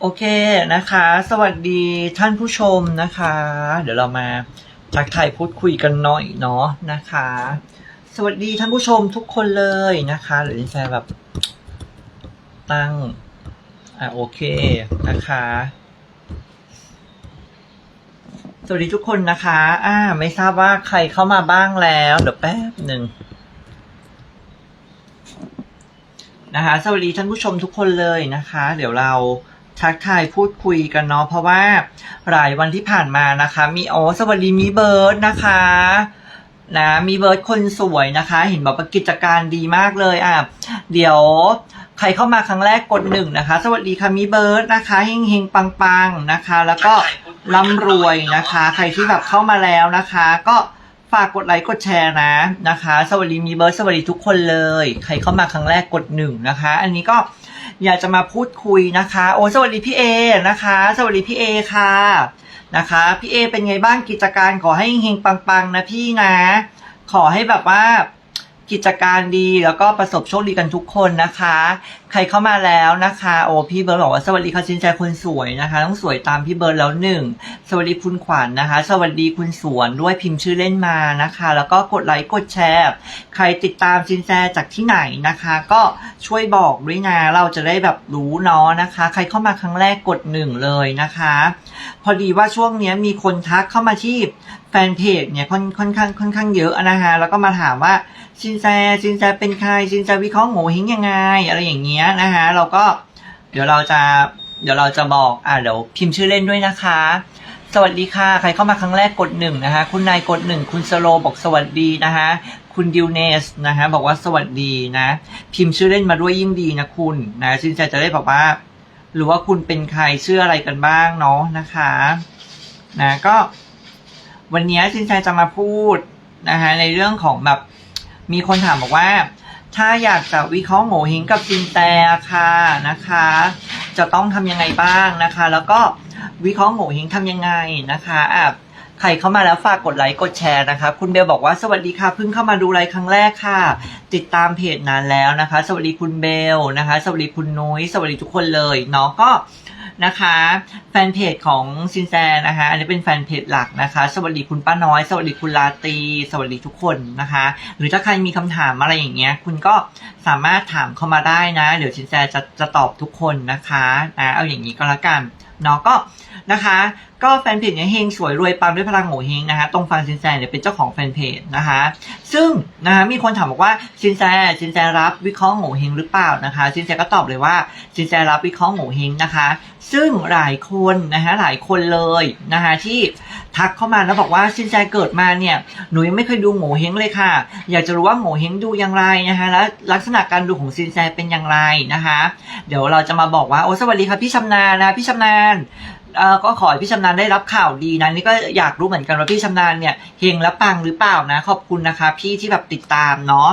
โอเคนะคะ สวัสดีท่านผู้ชมนะคะ เดี๋ยวเรามาทักทายพูดคุยกันหน่อยเนาะนะคะ สวัสดีท่านผู้ชมทุกคนเลยนะคะหรือจะแบบตั้งอะโอเคนะคะ สวัสดีทุกคนนะคะ อ่า ไม่ทราบว่าใครเข้ามาบ้างแล้วเดี๋ยวแป๊บหนึ่งนะคะ สวัสดีท่านผู้ชมทุกคนเลยนะคะ เดี๋ยวเรา ทักทายพูดคุยกันเนาะเพราะว่าหลายวันที่ผ่านมานะคะ มีโอสวัสดีมีเบิร์ดนะคะนะมีเบิร์ดคนสวยนะคะ เห็นบอกว่ากิจการดีมากเลยอะเดี๋ยวใครเข้ามาครั้งแรกกดหนึ่งนะคะ สวัสดีค่ะมีเบิร์ดนะคะเฮงเฮงปังปังนะคะ แล้วก็ร่ำรวยนะคะ ใครที่แบบเข้ามาแล้วนะคะ ก็ฝากกดไลค์กดแชร์นะนะคะ สวัสดีมีเบิร์ดสวัสดีทุกคนเลย ใครเข้ามาครั้งแรกกดหนึ่งนะคะ อันนี้ก็ อยากจะมาพูดคุยนะคะ โอ้สวัสดีพี่เอนะคะ สวัสดีพี่เอค่ะนะคะพี่เอเป็นไงบ้างกิจการขอให้เฮงปังๆนะพี่นะ ขอให้แบบว่ากิจการดีแล้วก็ประสบโชคดีกันทุกคนนะคะใครเข้ามาแล้วนะคะ โอ้พี่เบิร์ดบอกว่าสวัสดีค่ะชินใจคนสวยนะคะ ต้องสวยตามพี่เบิร์ดแล้วหนึ่งสวัสดีคุณขวัญนะคะ สวัสดีคุณสวนด้วยพิมพ์ชื่อเล่นมานะคะ แล้วก็กดไลค์กดแชร์ใครติดตามชินแจจากที่ไหนนะคะ ก็ช่วยบอกด้วยนะเราจะได้แบบรู้เนาะนะคะ ใครเข้ามาครั้งแรกกดหนึ่งเลยนะคะ พอดีว่าช่วงนี้มีคนทักเข้ามาที่แฟนเพจเนี่ยค่อนค่อนข้างค่อนข้างเยอะนะคะแล้วก็มาถามว่าชินแจชินแจเป็นใครชินแจวิเคราะห์โง่เฮงยังไง อะไรอย่างเงี้ยนะคะเราก็เดี๋ยวเราจะเดี๋ยวเราจะบอกอ่าเดี๋ยวพิมพ์ชื่อเล่นด้วยนะคะ สวัสดีค่ะใครเข้ามาครั้งแรกกดหนึ่งนะคะ คุณนายกดหนึ่งคุณสโลบอกสวัสดีนะคะคุณดิวเนสนะคะบอกว่าสวัสดีนะ พิมพ์ชื่อเล่นมาด้วยยิ่งดีนะคุณนะชินแจจะได้บอกว่า หรือว่าคุณเป็นใครชื่ออะไรกันบ้างเนาะนะคะนะก็วันนี้สินแจจะมาพูดนะคะในเรื่องของแบบมีคนถามบอกว่า ถ้าอยากจะวิเคราะห์โง่เฮงกับซินแจค่ะนะคะ จะต้องทำยังไงบ้างนะคะ แล้วก็วิเคราะห์โง่เฮงทำยังไงนะคะอะใครเข้ามาแล้วฝากกดไลค์กดแชร์นะคะ คุณเบลบอกว่าสวัสดีค่ะเพิ่งเข้ามาดูไลค์ครั้งแรกค่ะ ติดตามเพจนานแล้วนะคะ สวัสดีคุณเบลนะคะ สวัสดีคุณนุ้ยสวัสดีทุกคนเลยเนาะก็ นะคะแฟนเพจของซินแซนะคะ อันนี้เป็นแฟนเพจหลักนะคะ สวัสดีคุณป้าน้อย สวัสดีคุณลาตี สวัสดีทุกคนนะคะ หรือถ้าใครมีคำถามอะไรอย่างเงี้ย คุณก็สามารถถามเข้ามาได้นะ เดี๋ยวซินแซจะจะตอบทุกคนนะคะนะเอาอย่างนี้ก็แล้วกันเนาะก็ นะคะ ก็แฟนเพจเนี่ยเฮงสวยรวยปังด้วยพลังโง่เฮงนะคะ ตรงฟังซินแซเนี่ยเป็นเจ้าของแฟนเพจนะคะ ซึ่งนะคะมีคนถามบอกว่าซินแซซินแซรับวิเคราะห์โง่เฮงหรือเปล่านะคะซินแซก็ตอบเลยว่าซินแซรับวิเคราะห์โง่เฮงนะคะ ซึ่งหลายคนนะคะหลายคนเลยนะคะที่ทักเข้ามาแล้วบอกว่าซินแซเกิดมาเนี่ยหนูยังไม่เคยดูโง่เฮงเลยค่ะ อยากจะรู้ว่าโง่เฮงดูอย่างไรนะคะแล้วลักษณะการดูของซินแซเป็นอย่างไรนะคะ เดี๋ยวเราจะมาบอกว่าโอ้สวัสดีค่ะพี่ชำนาญนะพี่ชำนาญ ก็ขอให้พี่ชำนาญได้รับข่าวดีนะนี่ก็อยากรู้เหมือนกันว่าพี่ชำนาญเนี่ยเฮงและปังหรือเปล่านะ ขอบคุณนะคะ พี่ที่แบบติดตามเนาะ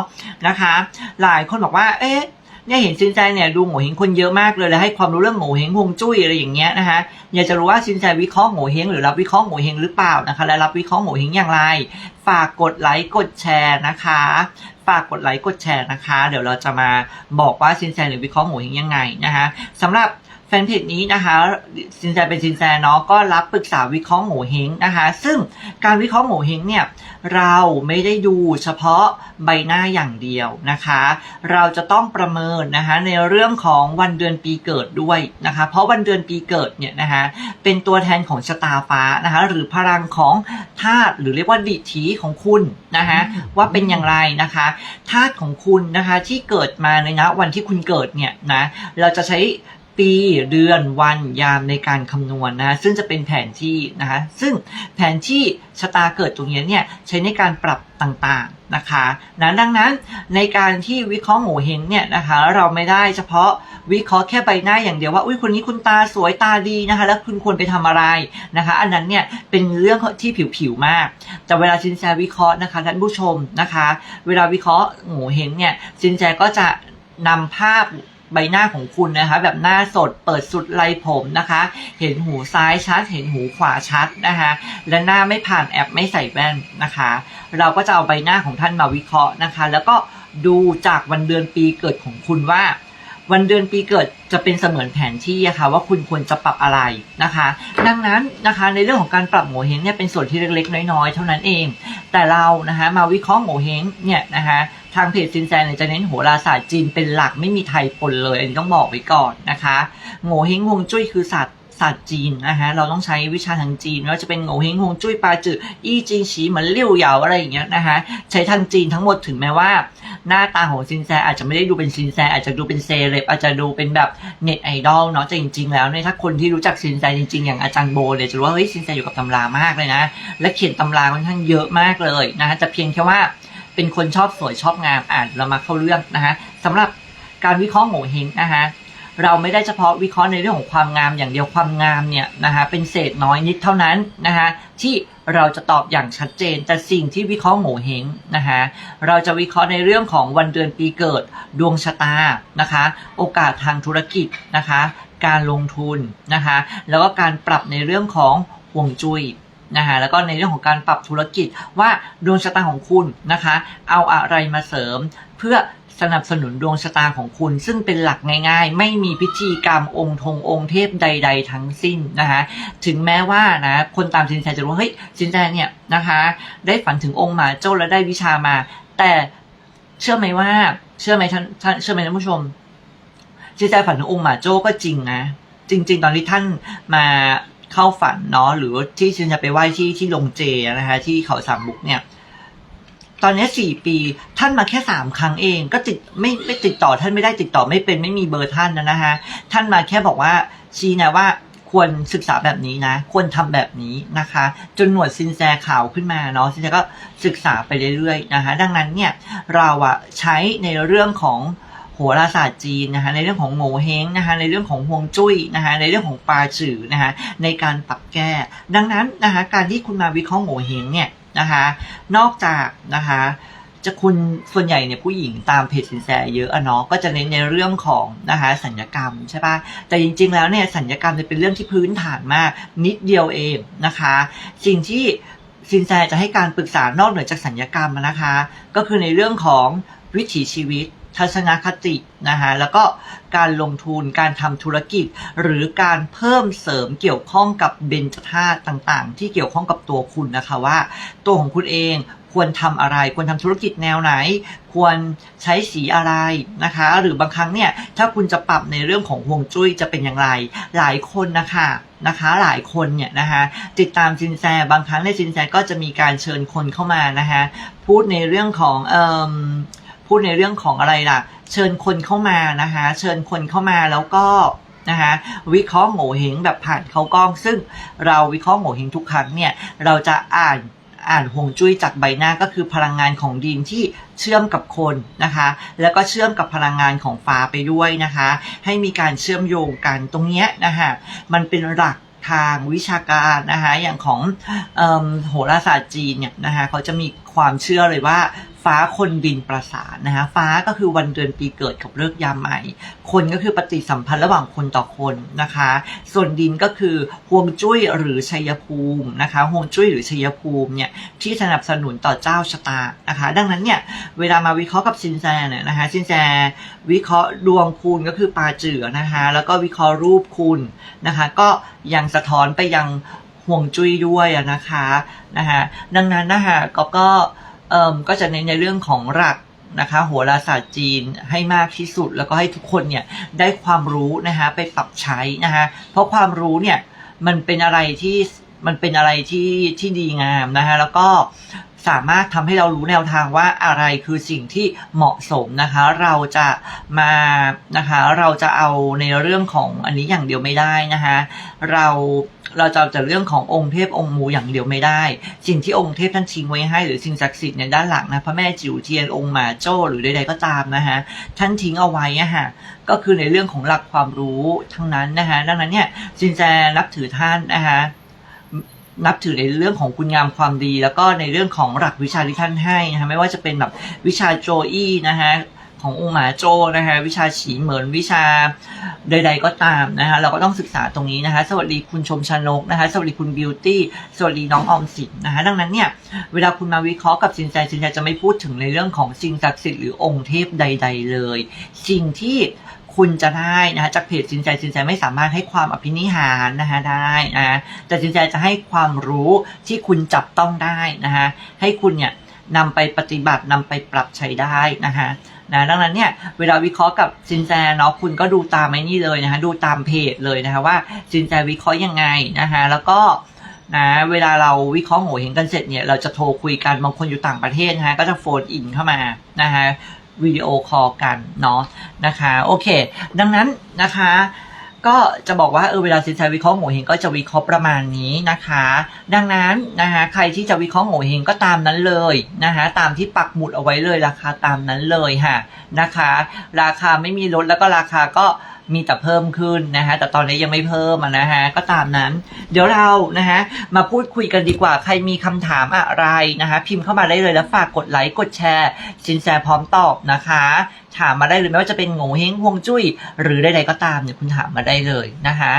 นะคะ หลายคนบอกว่า เอ๊ะเนี่ยเห็นซินใจเนี่ยดูโง่เฮงคนเยอะมากเลยแล้วให้ความรู้เรื่องโง่เฮงฮวงจุ้ยอะไรอย่างเงี้ยนะคะอยากจะรู้ว่าซินใจวิเคราะห์โง่เฮงหรือรับวิเคราะห์โง่เฮงหรือเปล่านะคะ และรับวิเคราะห์โง่เฮงอย่างไรฝากกดไลค์กดแชร์นะคะ ฝากกดไลค์กดแชร์นะคะ เดี๋ยวเราจะมาบอกว่าซินแซหรือวิเคราะห์โง่เฮงยังไงนะคะสำหรับแฟนเพจนี้นะคะสินแสเป็นสินแสเนาะก็รับปรึกษาวิเคราะห์โง่เฮงนะคะ ซึ่งการวิเคราะห์โง่เฮงเนี่ยเราไม่ได้ดูเฉพาะใบหน้าอย่างเดียวนะคะ เราจะต้องประเมินนะคะในเรื่องของวันเดือนปีเกิดด้วยนะคะ เพราะวันเดือนปีเกิดเนี่ยนะคะเป็นตัวแทนของชะตาฟ้านะคะหรือพลังของธาตุหรือเรียกว่าดิถีของคุณนะคะว่าเป็นอย่างไรนะคะธาตุของคุณนะคะที่เกิดมาในนะวันที่คุณเกิดเนี่ยนะเราจะใช้ ปีเดือนวันยามในการคำนวณนะซึ่งจะเป็นแผนที่นะคะซึ่งแผนที่ชะตาเกิดตรงนี้เนี่ยใช้ในการปรับต่างๆนะคะนะดังนั้นในการที่วิเคราะห์โงเฮงเนี่ยนะคะเราไม่ได้เฉพาะวิเคราะห์แค่ใบหน้าอย่างเดียวว่าอุ้ยคนนี้คุณตาสวยตาดีนะคะแล้วคุณควรไปทำอะไรนะคะอันนั้นเนี่ยเป็นเรื่องที่ผิวๆมาก แต่เวลาซินแซวิเคราะห์นะคะท่านผู้ชมนะคะ เวลาวิเคราะห์โงเฮงเนี่ยซินแซก็จะนำภาพ ใบหน้าของคุณนะคะ แบบหน้าสดเปิดสุดไรผมนะคะ เห็นหูซ้ายชัด เห็นหูขวาชัดนะคะ และหน้าไม่ผ่านแอปไม่ใส่แว่นนะคะ เราก็จะเอาใบหน้าของท่านมาวิเคราะห์นะคะ แล้วก็ดูจากวันเดือนปีเกิดของคุณว่าวันเดือนปีเกิดจะเป็นเสมือนแผนที่อะค่ะว่าคุณควรจะปรับอะไรนะคะ ดังนั้นนะคะในเรื่องของการปรับโงเฮงเนี่ยเป็นส่วนที่เล็กๆ น้อยๆ เท่านั้นเอง แต่เรานะคะมาวิเคราะห์โงเฮงเนี่ยนะคะ ทางเพจซินแซนเนี่ยจะเน้นโหราศาสตร์จีนเป็นหลักไม่มีไทยปนเลย อันนี้ต้องบอกไว้ก่อนนะคะโงเฮงฮวงจุ้ยคือศาสตร์ศาสตร์จีนนะคะเราต้องใช้วิชาทางจีนไม่ว่าจะเป็นโงเฮงฮวงจุ้ยปาจืออี้จีนฉีเหมือนเลี่ยวเหยาอะไรอย่างเงี้ยนะคะใช้ทางจีนทั้งหมดถึงแม้ว่า หน้าตาของซินแซอาจจะไม่ได้ดูเป็นซินแซอาจจะดูเป็นเซเลบอาจจะดูเป็นแบบเน็ตไอดอลเนาะแต่จริงๆแล้วเนี่ยถ้าคนที่รู้จักซินแซจริงๆ อย่างอาจารย์โบเนี่ยจะรู้ว่าเฮ้ยซินแซอยู่กับตำรามากเลยนะ และเขียนตำราค่อนข้างเยอะมากเลยนะคะแต่เพียงแค่ว่า เป็นคนชอบสวยชอบงามอ่านเรามาเข้าเรื่องนะคะสำหรับการวิเคราะห์โงเฮงนะคะเราไม่ได้เฉพาะวิเคราะห์ในเรื่องของความงามอย่างเดียวความงามเนี่ยนะคะเป็นเศษน้อยนิดเท่านั้นนะคะที่เราจะตอบอย่างชัดเจน แต่สิ่งที่วิเคราะห์โงเฮงนะคะเราจะวิเคราะห์ในเรื่องของวันเดือนปีเกิด ดวงชะตานะคะ โอกาสทางธุรกิจนะคะ การลงทุนนะคะ แล้วก็การปรับในเรื่องของห่วงจุย้ย นะคะแล้วก็ในเรื่องของการปรับธุรกิจว่าดวงชะตาของคุณนะคะ เอาอะไรมาเสริมเพื่อสนับสนุนดวงชะตาของคุณ ซึ่งเป็นหลักง่ายๆ ไม่มีพิธีกรรมองค์ธงองค์เทพใด ๆ ทั้งสิ้นนะคะถึงแม้ว่านะคนตามสินแสจะรู้ว่าเฮ้ยสินแสเนี่ยนะคะได้ฝันถึงองค์หมาโจ้แล้วได้วิชามา แต่เชื่อไหมว่าเชื่อไหมท่านท่านเชื่อไหมท่านผู้ชมสินแสฝันถึงองค์หมาโจ้ก็จริงนะจริง ๆ ตอนที่ท่านมา เข้าฝันเนาะหรือที่สินแสไปไหว้ที่ที่ลงเจนะคะที่เขาสามบุกเนี่ย ตอนนี้สี่ปีท่านมาแค่สามครั้งเอง ก็ติดไม่ไม่ติดต่อท่านไม่ได้ติดต่อไม่เป็นไม่มีเบอร์ท่านนะนะฮะท่านมาแค่บอกว่าชี้นะว่าควรศึกษาแบบนี้นะ ควรทำแบบนี้นะคะ จนหนวดซินแซขาวขึ้นมาเนาะซินแซก็ศึกษาไปเรื่อยๆนะคะ ดังนั้นเนี่ยเราอะใช้ในเรื่องของ โหราศาสตร์จีนนะคะในเรื่องของโงเฮงนะคะในเรื่องของฮวงจุ้ยนะคะในเรื่องของปาจือนะคะในการปรับแก้ ดังนั้นนะคะการที่คุณมาวิเคราะห์โงเฮงเนี่ยนะคะนอกจากนะคะจะคุณส่วนใหญ่เนี่ยผู้หญิงตามเพจสินแสเยอะอะเนาะก็จะเน้นในเรื่องของนะคะสัญญกรรมใช่ปะแต่จริง ๆ แล้วเนี่ยสัญญกรรมจะเป็นเรื่องที่พื้นฐานมากนิดเดียวเองนะคะ สิ่งที่สินแสจะให้การปรึกษานอกเหนือจากสัญญกรรมนะคะ ก็คือในเรื่องของวิถีชีวิต ทัศนคตินะคะแล้วก็การลงทุนการทำธุรกิจ หรือการเพิ่มเสริมเกี่ยวข้องกับเบญจธาตุต่างๆ ที่เกี่ยวข้องกับตัวคุณนะคะว่า ตัวของคุณเองควรทำอะไร ควรทำธุรกิจแนวไหน ควรใช้สีอะไรนะคะ หรือบางครั้งเนี่ยถ้าคุณจะปรับในเรื่องของฮวงจุ้ยจะเป็นอย่างไร หลายคนนะคะนะคะหลายคนเนี่ยนะคะติดตามซินแซบางครั้งในซินแซก็จะมีการเชิญคนเข้ามานะคะพูดในเรื่องของเอ่ม พูดในเรื่องของอะไรล่ะ เชิญคนเข้ามานะคะเชิญคนเข้ามาแล้วก็นะคะวิเคราะห์โง่เฮงแบบผ่านเขากล้อง ซึ่งเราวิเคราะห์โง่เฮงทุกครั้งเนี่ยเราจะอ่านอ่านฮวงจุ้ยจากใบหน้าก็คือพลังงานของดินที่เชื่อมกับคนนะคะ แล้วก็เชื่อมกับพลังงานของฟ้าไปด้วยนะคะ ให้มีการเชื่อมโยงกันตรงเนี้ยนะคะมันเป็นหลักทางวิชาการนะคะอย่างของเอิ่มโหราศาสตร์จีนเนี่ยนะคะเขาจะมีความเชื่อเลยว่า ฟ้าคนดินประสานนะคะฟ้าก็คือวันเดือนปีเกิดกับเลิกยามใหม่ คนก็คือปฏิสัมพันธ์ระหว่างคนต่อคนนะคะ ส่วนดินก็คือฮวงจุ้ยหรือชัยภูมินะคะฮวงจุ้ยหรือชัยภูมิเนี่ยที่สนับสนุนต่อเจ้าชะตานะคะ ดังนั้นเนี่ยเวลามาวิเคราะห์กับซินแซเนี่ยนะคะซินแซวิเคราะห์ดวงคุณก็คือปลาเจือนะคะแล้วก็วิเคราะห์รูปคุณนะคะ ก็ยังสะท้อนไปยังห่วงจุ้ยด้วยนะคะนะคะดังนั้นนะคะก็ก็ เอ่มก็จะเน้นในเรื่องของหลักนะคะโหราศาสตร์จีนให้มากที่สุด แล้วก็ให้ทุกคนเนี่ยได้ความรู้นะคะไปปรับใช้นะคะเพราะความรู้เนี่ยมันเป็นอะไรที่มันเป็นอะไรที่ที่ดีงามนะคะแล้วก็สามารถทำให้เรารู้แนวทางว่าอะไรคือสิ่งที่เหมาะสมนะคะ เราจะมานะคะ เราจะเอาในเรื่องของอันนี้อย่างเดียวไม่ได้นะคะ เรา เราจะเอาแต่เรื่องขององค์เทพองค์มูอย่างเดียวไม่ได้ สิ่งที่องค์เทพท่านทิ้งไว้ให้หรือสิ่งศักดิ์สิทธิ์ในด้านหลังนะพระแม่จิ๋วเทียนองค์หมาโจ้หรือใดๆก็ตามนะคะท่านทิ้งเอาไว้อะฮะก็คือในเรื่องของหลักความรู้ทั้งนั้นนะคะดังนั้นเนี่ยจินแจนับถือท่านนะคะนับถือในเรื่องของคุณงามความดี แล้วก็ในเรื่องของหลักวิชาที่ท่านให้นะคะไม่ว่าจะเป็นแบบวิชาโจอี้นะคะ ขององค์หมาโจนะคะวิชาฉีเหมินวิชาใด ๆ ก็ตามนะคะเราก็ต้องศึกษาตรงนี้นะคะ สวัสดีคุณชมชนกนะคะสวัสดีคุณบิวตี้สวัสดีน้องออมสินนะคะดังนั้นเนี่ยเวลาคุณมาวิเคราะห์กับสินแสสินแสจะไม่พูดถึงในเรื่องของสิ่งศักดิ์สิทธิ์หรือองค์เทพใด ๆ เลย สิ่งที่คุณจะได้นะคะจากเพจสินใจสินใจไม่สามารถให้ความอภินิหารนะคะได้นะแต่สินใจจะให้ความรู้ที่คุณจับต้องได้นะคะให้คุณเนี่ยนำไปปฏิบัตินำไปปรับใช้ได้นะคะ นะดังนั้นเนี่ยเวลาวิเคราะห์กับซินแจเนาะคุณก็ดูตามไอ้นี่เลยนะคะดูตามเพจเลยนะคะว่าซินแจวิเคราะห์ยังไงนะคะแล้วก็นะเวลาเราวิเคราะห์โหเห็นกันเสร็จเนี่ยเราจะโทรคุยกันบางคนอยู่ต่างประเทศนะคะก็จะโฟนอินเข้ามานะคะวิดีโอคอลกันเนาะนะคะโอเค ดังนั้นนะคะ ก็จะบอกว่าเออเวลาสินแสวิเคราะห์โงเฮงก็จะวิเคราะห์ประมาณนี้นะคะ ดังนั้นนะคะใครที่จะวิเคราะห์โหเฮงก็ตามนั้นเลยนะคะตามที่ปักหมุดเอาไว้เลยราคาตามนั้นเลยค่ะนะคะ ราคาไม่มีลดแล้วก็ราคาก็ มีแต่เพิ่มขึ้นนะคะแต่ตอนนี้ยังไม่เพิ่มนะฮะก็ตามนั้น เดี๋ยวเรานะคะมาพูดคุยกันดีกว่าใครมีคำถามอะไรนะคะพิมพ์เข้ามาได้เลยแล้วฝากกดไลค์กดแชร์สินแสพร้อมตอบนะคะ ถามมาได้เลยไม่ว่าจะเป็นโง่เฮงฮวงจุ้ย หรือใดๆก็ตามเนี่ยคุณถามมาได้เลยนะคะ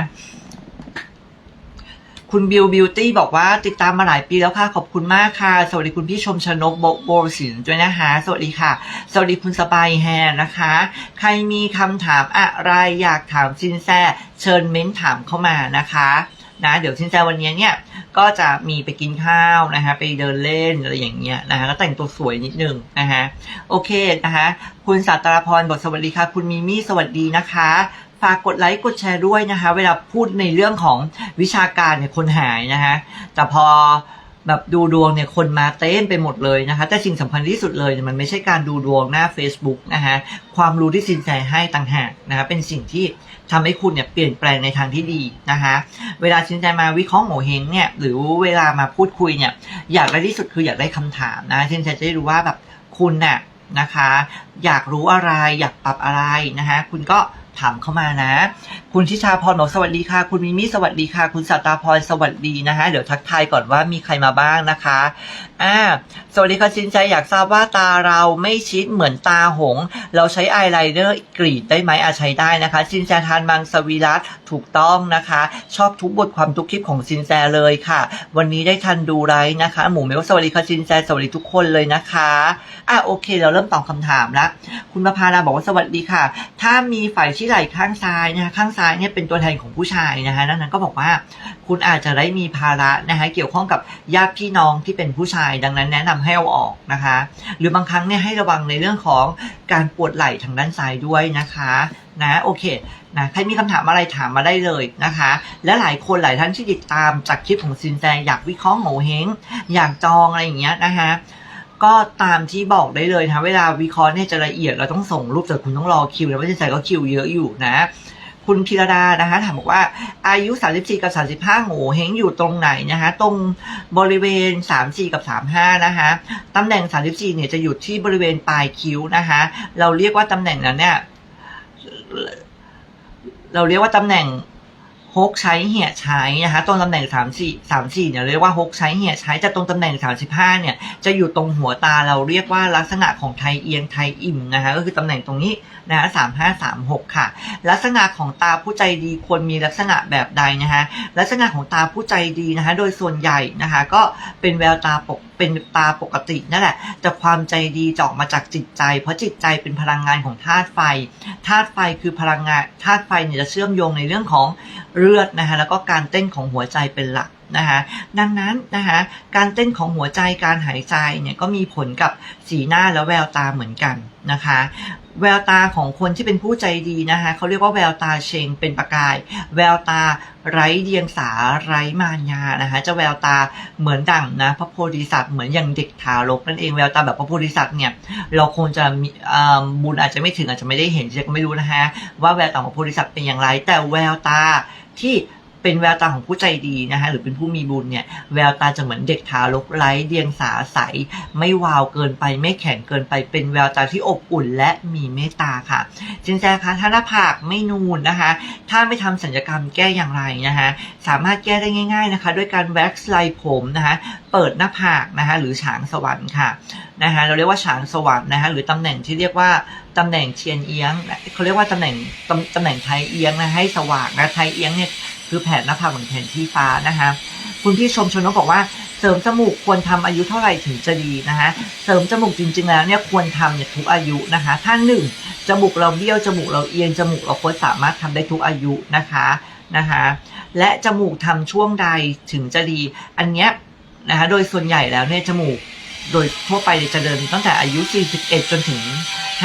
คุณบิวบิวตี้บอกว่าติดตามมาหลายปีแล้วค่ะ ขอบคุณมากค่ะ สวัสดีคุณพี่ชมชนกโบโบสินด้วยนะคะ สวัสดีค่ะ สวัสดีคุณสบายแฮนนะคะ ใครมีคำถามอะไรอยากถามซินแซเชิญเม้นถามเข้ามานะคะนะเดี๋ยวซินแซวันนี้เนี่ยก็จะมีไปกินข้าวนะคะไปเดินเล่นอะไรอย่างเงี้ยนะคะก็แต่งตัวสวยนิดนึงนะคะโอเคนะคะคุณสัตราพรบอกสวัสดีค่ะ คุณมิมี่สวัสดีนะคะ ฝากกดไลค์กดแชร์ด้วยนะคะ เวลาพูดในเรื่องของวิชาการเนี่ยคนหายนะคะแต่พอแบบดูดวงเนี่ยคนมาเต้นไปหมดเลยนะคะ แต่สิ่งสำคัญที่สุดเลยมันไม่ใช่การดูดวงหน้า Facebook นะคะความรู้ที่สินใจให้ต่างหากนะคะเป็นสิ่งที่ทำให้คุณเนี่ยเปลี่ยนแปลงในทางที่ดีนะคะเวลาสินใจมาวิเคราะห์โหเฮงเนี่ยหรือเวลามาพูดคุยเนี่ยอยากได้ที่สุดคืออยากได้คำถามนะสินใจจะได้รู้ว่าแบบคุณน่ะนะคะ อยากรู้อะไรอยากปรับอะไรนะคะคุณก็ ถามเข้ามานะ คุณชิชาพรบอกสวัสดีค่ะ คุณมิมี่สวัสดีค่ะ คุณสัตตาพรสวัสดีนะคะเดี๋ยวทักทายก่อนว่ามีใครมาบ้างนะคะอ่าสวัสดีค่ะชินใจอยากทราบว่าตาเราไม่ชิดเหมือนตาหง เราใช้อายไลเนอร์กรีดได้ไหมอาใช้ได้นะคะชินแจทานมังสวิรัตถูกต้องนะคะ ชอบทุกบทความทุกคลิปของชินแจเลยค่ะ วันนี้ได้ทันดูไรนะคะ หมูเมลสวัสดีค่ะชินแจสวัสดีทุกคนเลยนะคะอะโอเค เราเริ่มตอบคำถามละคุณประภาราบอกว่าสวัสดีค่ะ ถ้ามีฝ่ายที่ไหล่ข้างซ้ายนะคะข้างซ้ายเนี่ยเป็นตัวแทนของผู้ชายนะคะดังนั้นก็บอกว่า คุณอาจจะได้มีภาระนะคะเกี่ยวข้องกับญาติพี่น้องที่เป็นผู้ชาย ดังนั้นแนะนำให้เอาออกนะคะ หรือบางครั้งเนี่ยให้ระวังในเรื่องของการปวดไหล่ทางด้านซ้ายด้วยนะคะนะโอเคนะใครมีคำถามอะไรถามมาได้เลยนะคะ และหลายคนหลายท่านที่ติดตามจากคลิปของซินแจอยากวิเคราะห์โหเฮงอยากจองอะไรอย่างเงี้ยนะคะ ก็ตามที่บอกได้เลยนะเวลาวิเคราะห์เนี่ยจะละเอียดเราต้องส่งรูปแต่คุณต้องรอคิวแล้วว่าซินแจก็คิวเยอะอยู่นะคุณพิรดานะคะถามบอกว่าอายุ 34 กับ 35โง่เฮงอยู่ตรงไหนนะคะตรงบริเวณ 34 กับ 35 นะคะตำแหน่ง 34 เนี่ยจะอยู่ที่บริเวณปลายคิ้วนะคะเราเรียกว่าตำแหน่งนั้นเนี่ยเราเรียกว่าตำแหน่ง ฮกใช้เหี่ยใช้นะคะตรงตำแหน่ง 3 4 3 4เนี่ยเรียกว่าฮกใช้เหี่ยใช้แต่ตรงตำแหน่ง 35เนี่ยจะอยู่ตรงหัวตาเราเรียกว่าลักษณะของไทยเอียงไทยอิ่มนะคะก็คือตำแหน่งตรงนี้นะคะ35 36 ค่ะ ลักษณะของตาผู้ใจดีควรมีลักษณะแบบใดนะคะลักษณะของตาผู้ใจดีนะคะโดยส่วนใหญ่นะคะก็เป็นแววตาปกเป็นตาปกตินั่นแหละ แต่ความใจดีจะออกมาจากจิตใจ เพราะจิตใจเป็นพลังงานของธาตุไฟธาตุไฟคือพลังงานธาตุไฟเนี่ยจะเชื่อมโยงในเรื่องของเลือดนะคะแล้วก็การเต้นของหัวใจเป็นหลักนะคะดังนั้นนะคะการเต้นของหัวใจการหายใจเนี่ยก็มีผลกับสีหน้าและแววตาเหมือนกันนะคะ แววตาของคนที่เป็นผู้ใจดีนะคะเขาเรียกว่าแววตาเชงเป็นประกาย แววตาไร้เดียงสาไร้มารยานะคะจะแววตาเหมือนดั่งนะพระโพธิสัตว์เหมือนอย่างเด็กทารกนั่นเองแววตาแบบพระโพธิสัตว์เนี่ยเราคงจะมีบุญอาจจะไม่ถึงอาจจะไม่ได้เห็นจ๊ก็ไม่รู้นะฮะว่าแววตาของพระโพธิสัตว์เป็นอย่างไร แต่แววตาที่ เป็นแววตาของผู้ใจดีนะคะหรือเป็นผู้มีบุญเนี่ยแววตาจะเหมือนเด็กทารกไร้เดียงสาใส ไม่วาวเกินไปไม่แข็งเกินไป เป็นแววตาที่อบอุ่นและมีเมตตาค่ะจินแจคะถ้าหน้าผากไม่นูนนะคะ ถ้าไม่ทำสัญญกรรมแก้อย่างไรนะคะสามารถแก้ได้ง่าย ๆนะคะ ด้วยการแว็กซ์ไลผมนะคะเปิดหน้าผากนะคะหรือฉางสวรรค์ค่ะนะคะเราเรียกว่าฉางสวรรค์นะคะหรือตำแหน่งที่เรียกว่าตำแหน่งเทียนเอียงเขาเรียกว่าตำแหน่งตำตำแหน่งไทยเอียงนะให้สว่างนะไทยเอียงเนี่ย คือแผ่นหน้าผากเหมือนแผ่นที่ฟ้านะคะคุณพี่ชมชนกบอกว่าเสริมจมูกควรทำอายุเท่าไหร่ถึงจะดีนะคะเสริมจมูกจริง ๆ แล้วเนี่ยควรทำเนี่ยทุกอายุนะคะถ้าหนึ่งจมูกเราเบี้ยวจมูกเราเอียงจมูกเราควรสามารถทำได้ทุกอายุนะคะนะคะและจมูกทำช่วงใดถึงจะดี อันเนี้ยนะคะโดยส่วนใหญ่แล้วเนี่ยจมูกโดยทั่วไปจะเดินตั้งแต่อายุ 41 จนถึง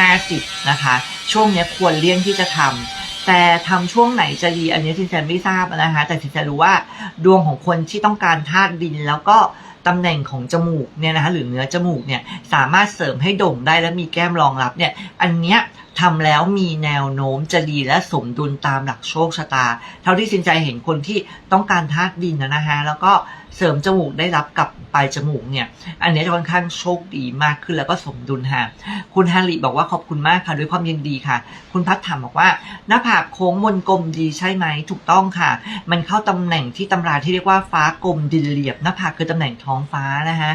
50 นะคะ ช่วงนี้ควรเลี่ยงที่จะทำ แต่ทำช่วงไหนจะดี อันนี้ทินแจนไม่ทราบนะคะ แต่ทินแจนรู้ว่าดวงของคนที่ต้องการธาตุดินแล้วก็ตำแหน่งของจมูกเนี่ยนะคะหรือเนื้อจมูกเนี่ยสามารถเสริมให้โด่งได้และมีแก้มรองรับเนี่ยอันเนี้ยทำแล้วมีแนวโน้มจะดีและสมดุลตามหลักโชคชะตา เท่าที่สินใจเห็นคนที่ต้องการธาตุดินนะฮะแล้วก็ เสริมจมูกได้รับกับปลายจมูกเนี่ย อันนี้จะค่อนข้างโชคดีมากขึ้นแล้วก็สมดุลค่ะ คุณฮาริบอกว่าขอบคุณมากค่ะด้วยความยินดีค่ะ คุณพัฒถามบอกว่าหน้าผากโค้งมนกลมดีใช่ไหมถูกต้องค่ะ มันเข้าตำแหน่งที่ตำราที่เรียกว่าฟ้ากลมดินเหลี่ยมหน้าผากคือตำแหน่งท้องฟ้านะคะ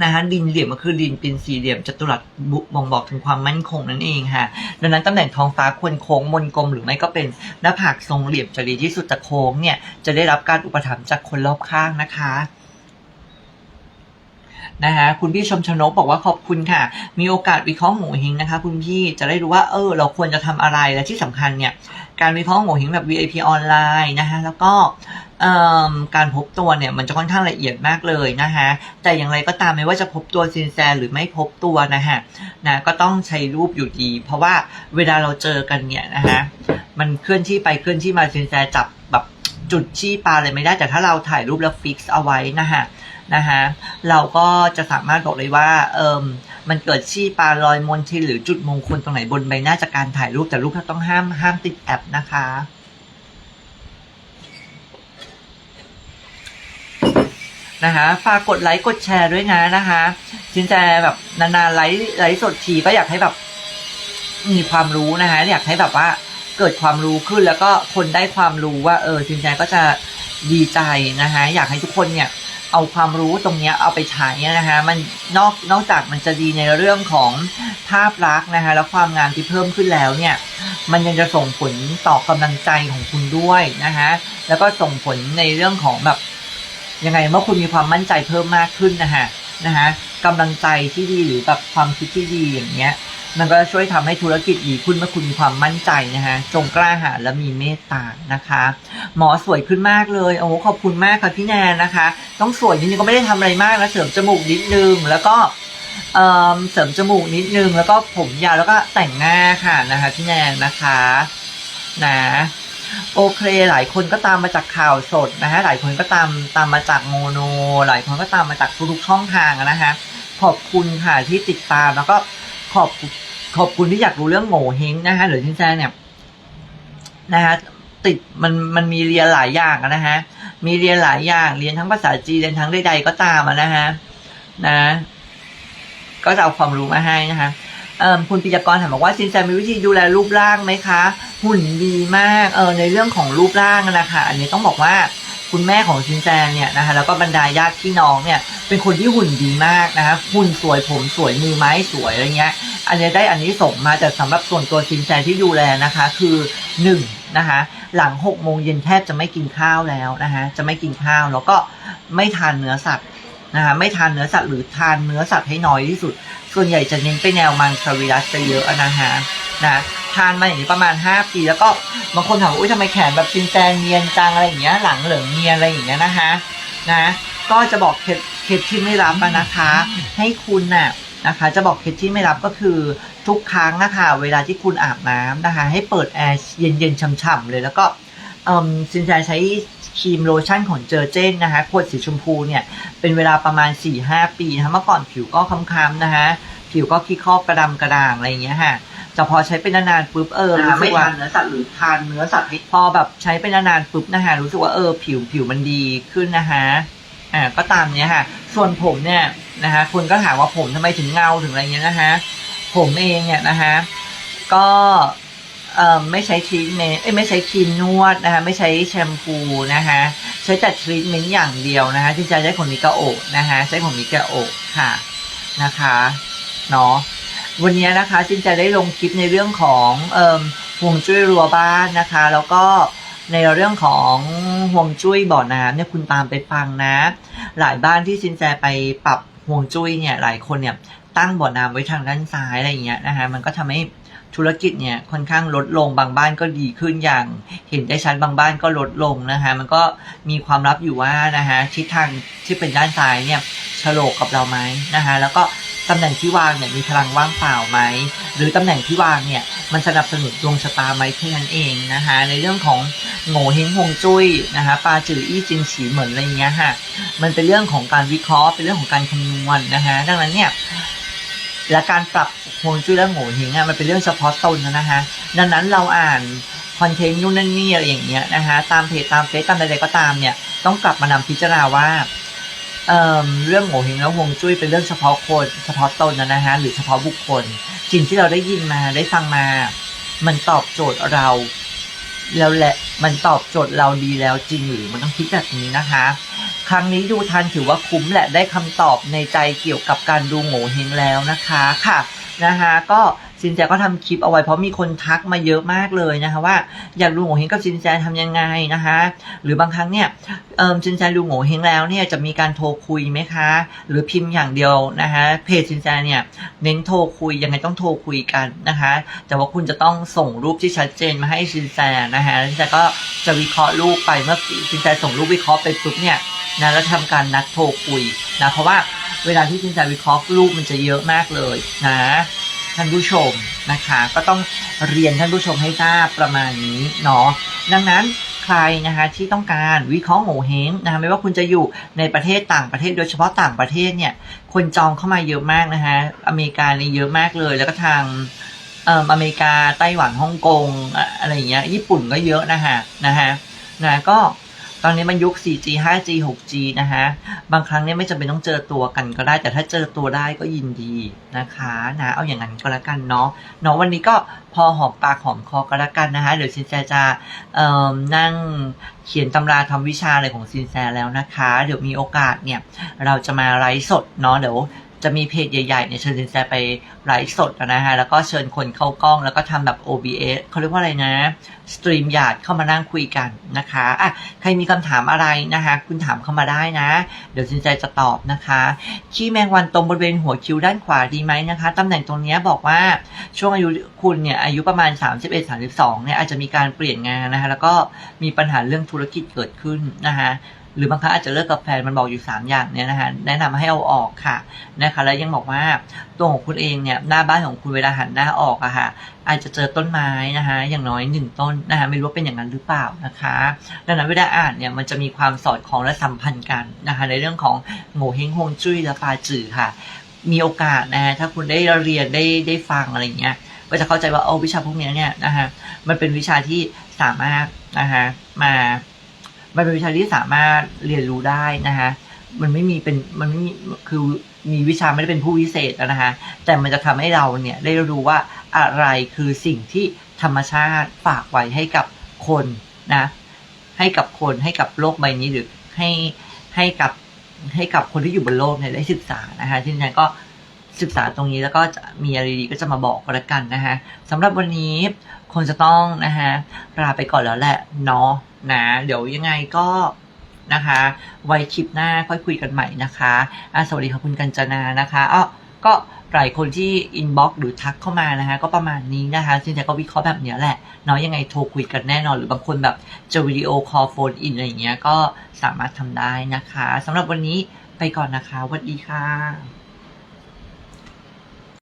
นะคะดินเหลี่ยมก็คือดินเป็นสี่เหลี่ยมจัตุรัสบุบ่งบอกถึงความมั่นคงนั่นเองค่ะ ดังนั้นตำแหน่งท้องฟ้าควรโค้งมนกลมหรือไม่ก็เป็นหน้าผากทรงเหลี่ยมจะดีที่สุดแต่โค้งเนี่ยจะได้รับการอุปถัมภ์จากคนรอบข้างนะคะนะคะคุณพี่ชมชนกบอกว่าขอบคุณค่ะ มีโอกาสวิเคราะห์หมูหิงนะคะ คุณพี่จะได้รู้ว่าเออ เราควรจะทำอะไรและที่สำคัญเนี่ย การวิเคราะห์หมูหิงแบบ VIP ออนไลน์นะคะแล้วก็ การพบตัวเนี่ยมันจะค่อนข้างละเอียดมากเลยนะคะแต่อย่างไรก็ตามไม่ว่าจะพบตัวซินแซหรือไม่พบตัวนะฮะนะก็ต้องใช้รูปอยู่ดี เพราะว่าเวลาเราเจอกันเนี่ยนะคะมันเคลื่อนที่ไปเคลื่อนที่มาซินแซจับแบบจุดชี้ปลาเลยไม่ได้แต่ถ้าเราถ่ายรูปแล้วฟิกซ์เอาไว้นะฮะนะคะเราก็จะสามารถบอกเลยว่าเออมันเกิดชี้ปลาลอยมนทินหรือจุดมงคลตรงไหนบนใบหน้าจากการถ่ายรูปแต่รูปต้องห้ามห้ามติดแอปนะคะ นะคะฝากกดไลค์กดแชร์ด้วยนะนะคะสินแจแบบนานๆไลค์ไลค์สดทีก็อยากให้แบบ มีความรู้นะคะอยากให้แบบว่าเกิดความรู้ขึ้นแล้วก็คนได้ความรู้ว่า เออสินแจก็จะดีใจนะคะอยากให้ทุกคนเนี่ย เอาความรู้ตรงนี้เอาไปใช้นะคะมันนอกนอกจากมันจะดีในเรื่องของภาพลักษณ์นะคะแล้วความงามที่เพิ่มขึ้นแล้วเนี่ย มันยังจะส่งผลต่อกำลังใจของคุณด้วยนะคะแล้วก็ส่งผลในเรื่องของแบบ ยังไงเมื่อคุณมีความมั่นใจเพิ่มมากขึ้นนะฮะนะฮะกำลังใจที่ดีหรือแบบความคิดที่ดีอย่างเงี้ยมันก็จะช่วยทำให้ธุรกิจดีขึ้นเมื่อคุณมีความมั่นใจนะฮะ จงกล้าหาญและมีเมตตานะคะ หมอสวยขึ้นมากเลย โอ้ขอบคุณมากค่ะพี่แนนนะคะ ต้องสวยนิดนึงก็ไม่ได้ทำอะไรมากนะ เสริมจมูกนิดนึง แล้วก็เสริมจมูกนิดนึง แล้วก็ผมยาวแล้วก็แต่งหน้าค่ะนะคะพี่แนนนะคะ นะ โอเค หลายคนก็ตามมาจากข่าวสดนะฮะหลายคนก็ตามตามมาจากโมโน หลายคนก็ตามมาจากทุกช่องทางนะฮะขอบคุณค่ะที่ติดตามแล้วก็ขอบขอบคุณที่อยากรู้เรื่องโง่เฮงนะฮะหรือที่แจเนี่ยนะฮะติดมันมันมีเรียนหลายอย่างนะฮะมีเรียนหลายอย่างเรียนทั้งภาษาจีนเรียนทั้งใดๆก็ตามนะฮะนะ ก็จะเอาความรู้มาให้นะคะ คุณปิยกรถามบอกว่าซินแซมีวิธีดูแลรูปร่างไหมคะ หุ่นดีมากเออในเรื่องของรูปร่างนะคะ อันนี้ต้องบอกว่าคุณแม่ของซินแซเนี่ยนะคะแล้วก็บรรดาญาติพี่น้องเนี่ยเป็นคนที่หุ่นดีมากนะคะหุ่นสวยผมสวยมือไม้สวยอะไรเงี้ย อันนี้ได้อันนี้ส่งมาแต่สำหรับส่วนตัวซินแซที่ดูแลนะคะ คือหนึ่งนะคะหลังหกโมงเย็นแทบจะไม่กินข้าวแล้วนะคะจะไม่กินข้าวแล้วก็ไม่ทานเนื้อสัตว์นะคะไม่ทานเนื้อสัตว์หรือทานเนื้อสัตว์ให้น้อยที่สุด ส่วนใหญ่จะเน้นไปแนวมังสวิรัสไปเยอะนะฮะนะทานมาอย่างนี้ประมาณ 5 ปี แล้วก็บางคนถามว่าอุ้ยทำไมแขนแบบซินแซนเนียนจังอะไรอย่างเงี้ยหลังเหลืองเนียนอะไรอย่างเงี้ยนะคะนะก็จะบอกเคล็ดเคล็ดที่ไม่รับนะคะ ให้คุณน่ะนะคะ จะบอกเคล็ดที่ไม่รับก็คือทุกครั้งนะคะเวลาที่คุณอาบน้ำนะคะ ให้เปิดแอร์เย็นๆช่ำๆเลยแล้วก็ ซินแซใช้ครีมโลชั่นของเจอเจนนะคะขวดสีชมพูเนี่ยเป็นเวลาประมาณ 4-5 ปีนะคะเมื่อก่อนผิวก็ค้ำๆนะคะผิวก็ขี้คอกกระดำกระด่างอะไรอย่างเงี้ยฮะจะพอใช้เป็นนานๆปุ๊บเออไม่ทานเนื้อสัตว์หรือทานเนื้อสัตว์พอแบบใช้เป็นนานๆปุ๊บนะฮะรู้สึกว่าเออผิวผิวมันดีขึ้นนะคะอ่าก็ตามเนี้ยค่ะ ส่วนผมเนี่ยนะคะคุณก็ถามว่าผมทำไมถึงเงาถึงอะไรเงี้ยนะคะผมเองเนี่ยนะคะก็เอ่อ ไม่ใช้ทรีทเมนต์ไม่ใช้ครีมนวดนะคะ ไม่ใช้แชมพูนะคะ ใช้แต่ทรีทเมนต์อย่างเดียวนะคะที่จะใช้ของมิกาโอะนะคะ ใช้ของมิกาโอะค่ะนะคะเนาะวันนี้นะคะจินจะได้ลงคลิปในเรื่องของเอ่อห่วงจุ้ยรัวบ้านนะคะ แล้วก็ในเรื่องของห่วงจุ้ยบ่อน้ำเนี่ยคุณตามไปฟังนะ หลายบ้านที่ซินแจไปปรับห่วงจุ้ยเนี่ยหลายคนเนี่ยตั้งบ่อน้ำไว้ทางด้านซ้ายอะไรอย่างเงี้ยนะคะมันก็ทำให้ ธุรกิจเนี่ยค่อนข้างลดลงบางบ้านก็ดีขึ้นอย่าง เห็นได้ชัดบางบ้านก็ลดลงนะคะมันก็มีความลับอยู่ว่านะคะทิศทางที่เป็นด้านซ้ายเนี่ยฉลกกับเราไหมนะคะแล้วก็ตำแหน่งที่วางเนี่ยมีพลังว่างเปล่าไหมหรือตำแหน่งที่วางเนี่ยมันสนับสนุนดวงชะตาไหมแค่นั้นเองนะคะในเรื่องของโง่เฮงฮวงจุ้ยนะคะปลาจืออี้จินฉีเหมือนอะไรอย่างเงี้ยค่ะมันเป็นเรื่องของการวิเคราะห์เป็นเรื่องของการคำนวณนะคะดังนั้นเนี่ยและการปรับ ฮวงจุ้ยและโง่เฮงอะมันเป็นเรื่องเฉพาะตนนะนะคะดังนั้นเราอ่านคอนเทนต์นู่นนั่นนี่อะไรอย่างเงี้ยนะคะตามเพจตามเฟซตามใดๆก็ตามเนี่ยต้องกลับมานำพิจารณาว่าเอ่อเรื่องโง่เฮงและฮวงจุ้ยเป็นเรื่องเฉพาะคนเฉพาะตนนะนะคะหรือเฉพาะบุคคลสิ่งที่เราได้ยินมาได้ฟังมา มันตอบโจทย์เราแล้วแหละมันตอบโจทย์เราดีแล้วจริงหรือมันต้องคิดแบบนี้นะคะ ครั้งนี้ดูทันถือว่าคุ้มแหละได้คำตอบในใจเกี่ยวกับการดูโง่เฮงแล้วนะคะค่ะ นะคะ ก็ ซินแจก็ทำคลิปเอาไว้เพราะมีคนทักมาเยอะมากเลยนะคะ ว่าอยากดูโง่เฮงกับซินแจทำยังไงนะคะ หรือบางครั้งเนี่ยเอิมซินแจดูโง่เฮงแล้วเนี่ยจะมีการโทรคุยไหมคะ หรือพิมพ์อย่างเดียวนะคะเพจซินแจเนี่ยเน้นโทรคุยยังไงต้องโทรคุยกันนะคะ แต่ว่าคุณจะต้องส่งรูปที่ชัดเจนมาให้ซินแจนะคะซินแจก็จะวิเคราะห์รูปไปเมื่อซินแจส่งรูปวิเคราะห์ไปปุ๊บเนี่ยนะแล้วทำการนัดโทรคุยนะเพราะว่าเวลาที่ซินแจวิเคราะห์รูปมันจะเยอะมากเลยนะ ท่านผู้ชมนะคะ ก็ต้องเรียนท่านผู้ชมให้ทราบประมาณนี้เนาะดังนั้นใครนะคะที่ต้องการวิเคราะห์โง่เฮงนะคะไม่ว่าคุณจะอยู่ในประเทศต่างประเทศโดยเฉพาะต่างประเทศเนี่ยคนจองเข้ามาเยอะมากนะคะอเมริกาเนี่ยเยอะมากเลย แล้วก็ทางเอ่ออเมริกาไต้หวันฮ่องกงอะไรอย่างเงี้ยญี่ปุ่นก็เยอะนะฮะนะฮะนะก็ ตอนนี้มันยุค 4G 5G 6G นะฮะ บางครั้งเนี่ยไม่จำเป็นต้องเจอตัวกันก็ได้ แต่ถ้าเจอตัวได้ก็ยินดีนะคะนะ เอาอย่างนั้นก็แล้วกันเนาะ เนาะวันนี้ก็พอหอมปากหอมคอก็แล้วกันนะคะ เดี๋ยวซินแซจะเอ่อนั่งเขียนตำราทำวิชาอะไรของซินแซแล้วนะคะ เดี๋ยวมีโอกาสเนี่ยเราจะมาไลฟ์สดเนาะ เดี๋ยว จะมีเพจใหญ่ๆเนี่ยเชิญสินแสไปไลฟ์สดนะฮะแล้วก็เชิญคนเข้ากล้องแล้วก็ทำแบบ OBS เขาเรียกว่าอะไรนะสตรีมหยาดเข้ามานั่งคุยกันนะคะอะใครมีคำถามอะไรนะคะ คุณถามเข้ามาได้นะ เดี๋ยวสินแสจะตอบนะคะขี้แมงวันตรงบริเวณหัวคิ้วด้านขวาดีไหมนะคะตำแหน่งตรงนี้บอกว่าช่วงอายุคุณเนี่ยอายุประมาณ 31-32เนี่ยอาจจะมีการเปลี่ยนงานนะคะแล้วก็มีปัญหาเรื่องธุรกิจเกิดขึ้นนะคะ หรือบางครั้งอาจจะเลิกกับแฟนมันบอกอยู่ 3 อย่างเนี่ยนะคะแนะนำให้เอาออกค่ะนะคะแล้วยังบอกว่าตัวของคุณเองเนี่ยหน้าบ้านของคุณเวลาหันหน้าออกอะค่ะอาจจะเจอต้นไม้นะคะอย่างน้อยหนึ่งต้นนะคะไม่รู้ว่าเป็นอย่างนั้นหรือเปล่านะคะดังนั้นเวลาอ่านเนี่ยมันจะมีความสอดคล้องและสัมพันธ์กันนะคะในเรื่องของโง่เฮงฮงจุ้ยและปาจือค่ะ มีโอกาสนะะถ้าคุณได้เรียนได้ได้ฟังอะไรอย่างเงี้ยก็จะเข้าใจว่าโอ้วิชาพวกเนี้ยเนี่ยนะคะมันเป็นวิชาที่สามารถนะคะมา มันเป็นวิชาที่สามารถเรียนรู้ได้นะคะมันไม่มีเป็นมันไม่มีคือมีวิชาไม่ได้เป็นผู้วิเศษนะคะแต่มันจะทำให้เราเนี่ยได้รู้ว่าอะไรคือสิ่งที่ธรรมชาติฝากไว้ให้กับคนนะให้กับคนให้กับโลกใบนี้หรือให้ให้กับให้กับคนที่อยู่บนโลกเนี่ยได้ศึกษานะคะที่นั้นก็ศึกษาตรงนี้แล้วก็จะมีอะไรดีก็จะมาบอกกันละกันนะคะสำหรับวันนี้ คงจะต้องนะคะลาไปก่อนแล้วแหละเนาะนะเดี๋ยวยังไงก็นะคะ ไว้คลิปหน้าค่อยคุยกันใหม่นะคะะสวัสดีค่ะคุณกัญจนานะคะอ้อก็หลายคนที่อินบ็อกซ์หรือทักเข้ามานะคะก็ประมาณนี้นะคะซึ่งแต่ก็วิเคราะห์แบบเนี้ยแหละเนาะยังไงโทรคุยกันแน่นอน หรือบางคนแบบจะวิดีโอคอลโฟนอินอะไรอย่างเงี้ยก็สามารถทำได้นะคะสำหรับวันนี้ไปก่อนนะคะสวัสดีค่ะ